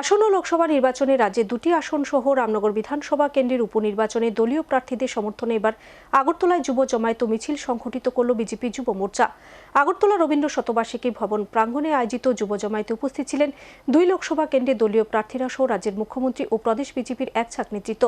আসন্ন লোকসভা নির্বাচনে রাজ্যে দুটি আসন সহ রামনগর বিধানসভা কেন্দ্রের উপনির্বাচনে দলীয় প্রার্থীদের সমর্থনে এবার আগরতলায় যুব জমায়েত মিছিল সংঘটিত করল বিজেপি যুব মোর্চা। আগরতলা রবীন্দ্র শতবার্ষিকী ভবন প্রাঙ্গণে আয়োজিত যুব জমায়েতে উপস্থিত ছিলেন দুই লোকসভা কেন্দ্রে দলীয় প্রার্থীরা সহ রাজ্যের মুখ্যমন্ত্রী ও প্রদেশ বিজেপির এক ছাক নেতৃত্ব।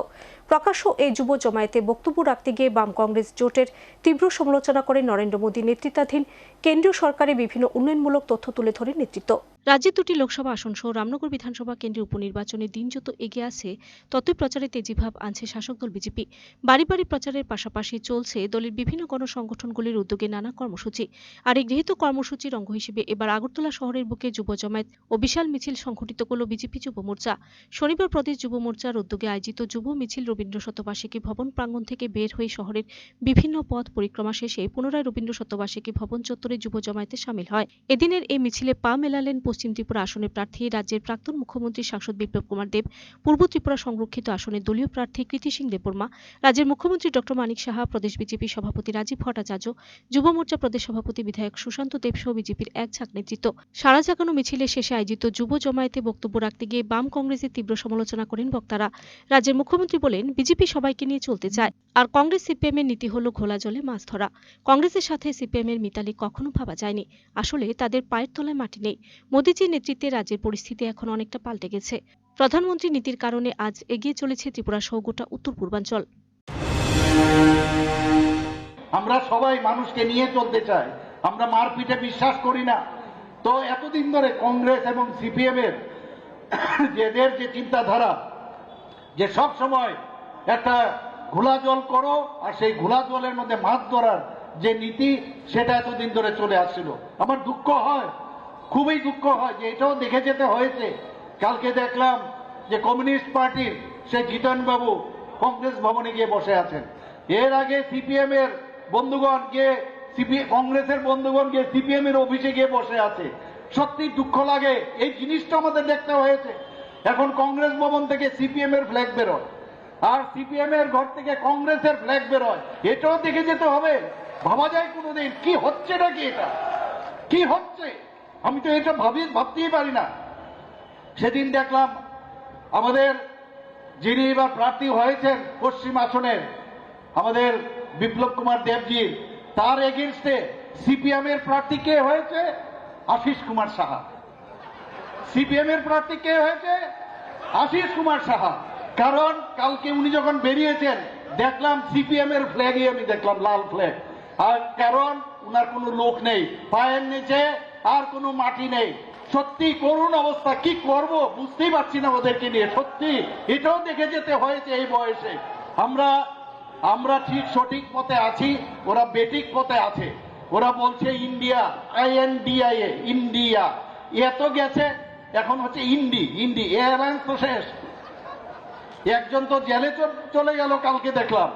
প্রকাশ্য এই যুব জমায়েতে বক্তব্য রাখতে গিয়ে বাম কংগ্রেস জোটের তীব্র সমালোচনা করে নরেন্দ্র মোদী নেতৃত্বাধীন কেন্দ্রীয় সরকারের বিভিন্ন উন্নয়নমূলক তথ্য তুলে ধরে নেতৃত্ব। রাজ্যে দুটি লোকসভা আসন সহ রামনগর বিধানসভা কেন্দ্রের উপনির্বাচনে দিন যত এগিয়ে আসছে ততই প্রচারে তেজিভাব আনছে শাসক দল বিজেপি। বাড়ি বাড়ি প্রচারের পাশাপাশি চলছে দলের বিভিন্ন গণসংগঠনগুলির উদ্যোগে নানা কর্মসূচি। আর এই গৃহীত কর্মসূচির অঙ্গ হিসেবে এবার আগরতলা শহরের বুকে যুব জমায়েত ও বিশাল মিছিল সংঘটিত করল বিজেপি যুব মোর্চা। শনিবার প্রদেশ যুব মোর্চার উদ্যোগে আয়োজিত যুব মিছিল রবীন্দ্র শতবার্ষিকী ভবন প্রাঙ্গণ থেকে বের হয়ে শহরের বিভিন্ন পথ পরিক্রমা শেষে পুনরায় রবীন্দ্র শতবার্ষিকী ভবন চত্বরে যুব জমায়েতে সামিল হয়। এদিনের এই মিছিলে পা মেলালেন পশ্চিম ত্রিপুরা আসনের প্রার্থী, রাজ্যের প্রাক্তন মুখ্যমন্ত্রী সাংসদ বিপ্লব কুমার দেব, পূর্ব ত্রিপুরা সংরক্ষিত আসনের দলীয় প্রার্থী কৃতি সিং দেববর্মা, রাজ্যের মুখ্যমন্ত্রী ডক্টর মানিক সাহা, প্রদেশ বিজেপি সভাপতি রাজীব ভট্টাচার্য, যুব মোর্চা প্রদেশ সভাপতি বিধায়ক সুশান্ত দেব সহ বিজেপির এক ঝাঁক নেতৃত্ব। সারা জাগানো মিছিলের শেষে আয়োজিত যুব জমায়েতে বক্তব্য রাখতে গিয়ে বাম কংগ্রেসের তীব্র সমালোচনা করেন বক্তারা। রাজ্যের মুখ্যমন্ত্রী বলেন, বিজেপি সবাইকে নিয়ে চলতে চায়, আর কংগ্রেস সিপিএম এর নীতি হলো ঘোলা জলে মাছ ধরা। কংগ্রেসের সাথে সিপিএম এর মিতালি কখনো ভাবা যায়নি। আসলে তাদের পায়ের তলায় মাটি নেই। মোদীজির নেতৃত্বে রাজ্যের পরিস্থিতি এখন অনেকটা পাল্টে গেছে। প্রধানমন্ত্রী নীতির কারণে আজ এগিয়ে চলেছে ত্রিপুরা সহ গোটা উত্তর পূর্বাঞ্চল। আমরা সবাই মানুষকে নিয়ে চলতে চাই। আমরা মারপিটে বিশ্বাস করি না। তো এতদিন ধরে কংগ্রেস এবং সিপিএম এর যেদের যে চিন্তাধারা, যে সব সময় একটা ঘোলা জল করো আর সেই ঘোলা জলের মধ্যে মাছ ধরার যে নীতি, সেটা এতদিন ধরে চলে আসছিল। আমার দুঃখ হয় খুবই দুঃখ হয় যে এটাও দেখে যেতে হয়েছে। কালকে দেখলাম যে কমিউনিস্ট পার্টির সেই বাবু কংগ্রেস ভবনে গিয়ে বসে আছেন। এর আগে সিপিএম এর বন্ধুগণ গিয়ে কংগ্রেসের বন্ধুগণ গিয়ে সিপিএম এর অফিসে গিয়ে বসে আছে। সত্যি দুঃখ লাগে, এই জিনিসটা আমাদের দেখতে হয়েছে। এখন কংগ্রেস ভবন থেকে সিপিএম এর ফ্ল্যাগ বেরোয়। আর সিপিএম এর ঘর থেকে কংগ্রেসের ফ্ল্যাগ বেরোয়। এটাও দেখে যেতে হবে। ভাবা যায় কোনোদিন, কি হচ্ছে নাকি এটা? কি হচ্ছে? আমি তো এটা ভাবি, ভাবতেই পারি না। সেদিন দেখলাম আমাদের যিনি এবার প্রার্থী হয়েছেন পশ্চিম আসনের, আমাদের বিপ্লব কুমার দেবজি, তার এগেনস্টে সিপিএম এর প্রার্থী কে হয়েছে? আশিস কুমার সাহা। সিপিএম এর প্রার্থী কে হয়েছে? আশিস কুমার সাহা। কারণ কালকে উনি যখন বেরিয়েছেন, দেখলাম সিপিএম এর ফ্ল্যাগই আমি দেখলাম, লাল ফ্ল্যাগ আর কারণ উনার কোনো লোক নেই। পায়ের নিচে আর কোনো মাটি নেই। সত্যি করুণ অবস্থা, কি করব বুঝতেই পারছি না ওদেরকে নিয়ে, সত্যি। এটাও দেখে যেতে হয়েছে এই বয়সে। আমরা আমরা ঠিক সঠিক পথে আছি, ওরা বেটিক পথে আছে। ওরা বলছে India I N I N D I A, India. এত গেছে, এখন হচ্ছে ইন্ডি ইন্ডি এয়ারলাইন্স তো শেষ। একজন তো জেলে চলে গেল কালকে দেখলাম।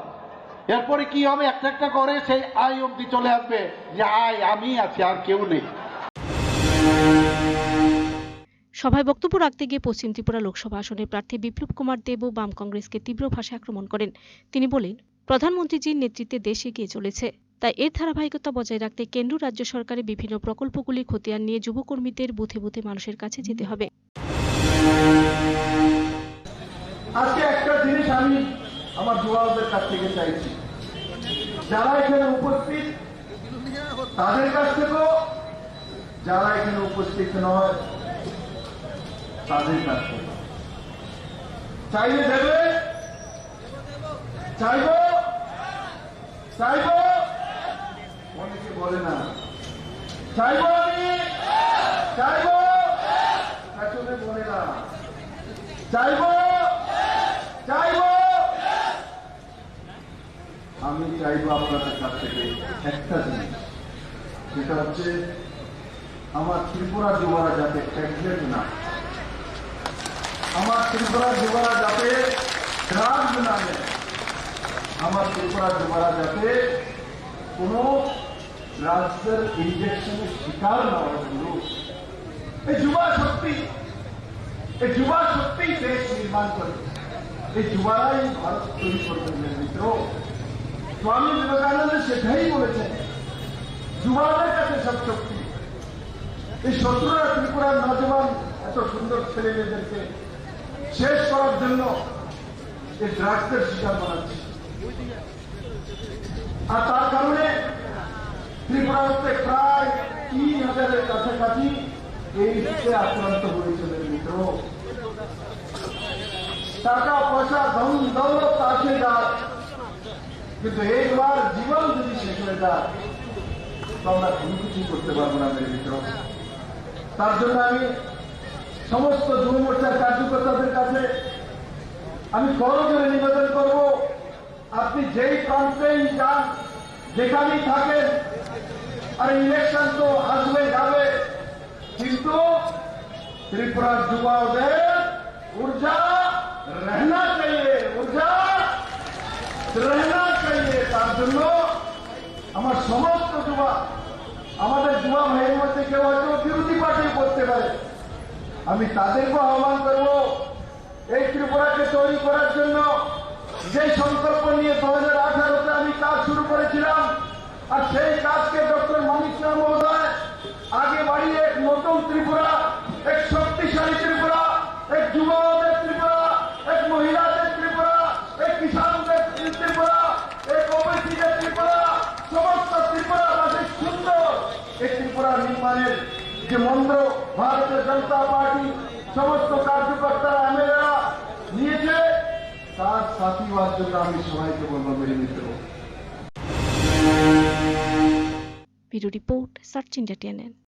এরপরে কি হবে? একটা একটা করে সেই আই অব্দি চলে আসবে। যে আয়, আমি আছি, আর কেউ নেই। সভায় বক্তব্য রাখতে গিয়ে পশ্চিম ত্রিপুরা লোকসভা আসনের প্রার্থী বিপ্লব কুমার দেবও বাম কংগ্রেসকে তীব্র ভাষায় আক্রমণ করেন। তিনি বলেন, প্রধানমন্ত্রীজির নেতৃত্বে দেশ এগিয়ে চলেছে। তাই এর ধারাবাহিকতা বজায় রাখতে কেন্দ্র, রাজ্য সরকারের বিভিন্ন প্রকল্পগুলি খতিয়ান নিয়ে যুবকর্মীদের বুথে বুথে মানুষের কাছে যেতে হবে। আজকে একটা জিনিস আমি আমার কাছ থেকে চাইছি। যারা এখানে উপস্থিত, তাদের কাছ থেকেও যারা এখানে উপস্থিত নয় তাদের কাছ থেকে। চাইলে দেবে? চাইব? চাইব? অনেকে বলে না। চাইব আমি? চাইব? আসলে বলে না। চাইব? চাইব? আমি চাইব আপনাদের কাছ থেকে একটা জিনিস। সেটা হচ্ছে, আমার ত্রিপুরা যুবরা যাতে প্রেগনেন্ট না হয়। আমার ত্রিপুরা যুবরা যাতে ড্রাগস না আমার ত্রিপুরা যুবরা যাতে কোনো রাজ্যের ইনজেকশনের শিকার না হয় এই যুবা শক্তি, এই যুবা শক্তি দেশ নির্মাণ করে। এই যুবারাই ভারত তৈরি করতে মিত্র। স্বামী বিবেকানন্দ সেটাই বলেছেন, যুবাদের কাছে সব শক্তি। এই শত্রুরা ত্রিপুরার নজওয়ান এত সুন্দর ছেলে মেয়েদেরকে শেষ করার জন্য এই ড্রাগসের শিকার বানাচ্ছে। আর তার কারণে ত্রিপুরাতে প্রায় তিন হাজারের কাছাকাছি এই রূপে আক্রান্ত হয়েছিল মিত্র। টাকা, পয়সা, ধন, দৌলত আসে যায় কিন্তু একবার জীবন যদি শেষ হয়ে যায়, তো আমরা কোনো কিছু করতে পারব না মিত্র। তার জন্য আমি সমস্ত যুব মোর্চার কার্যকর্তাদের কাছে আমি করজোরে নিবেদন করব আপনি যেই প্রান্তেই যান যেখানেই থাকেন আর ইলেকশন তো আসবে যাবে কিন্তু ত্রিপুরার যুবাদের ऊर्जा रहना चाहिए ऊर्जा रहना আমি তাদেরকে আহ্বান করব এই ত্রিপুরাকে তৈরি করার জন্য। যে সংকল্প নিয়ে দু হাজার আঠারোতে আমি কাজ শুরু করেছিলাম, আর সেই কাজকে ডক্টর মানিক শাহ মহোদয় আগে বাড়িয়ে এক নতুন ত্রিপুরা, এক শক্তিশালী ত্রিপুরা, এক যুবকদের ত্রিপুরা, এক মহিলাদের ত্রিপুরা, এক কিষানদের ত্রিপুরা, এক ওবিসিদের ত্রিপুরা, সমস্ত ত্রিপুরা আমাদের সুন্দর এই ত্রিপুরা নির্মাণের যে মন্ত্র ভারতীয় জনতা পার্টি, সমস্ত কার্যকর্তারা, এমএলএরা নিয়েছে, তার সাথী হওয়ার জন্য আমি সবাইকে বলব মেরে Mitra bureau report, search India TNN.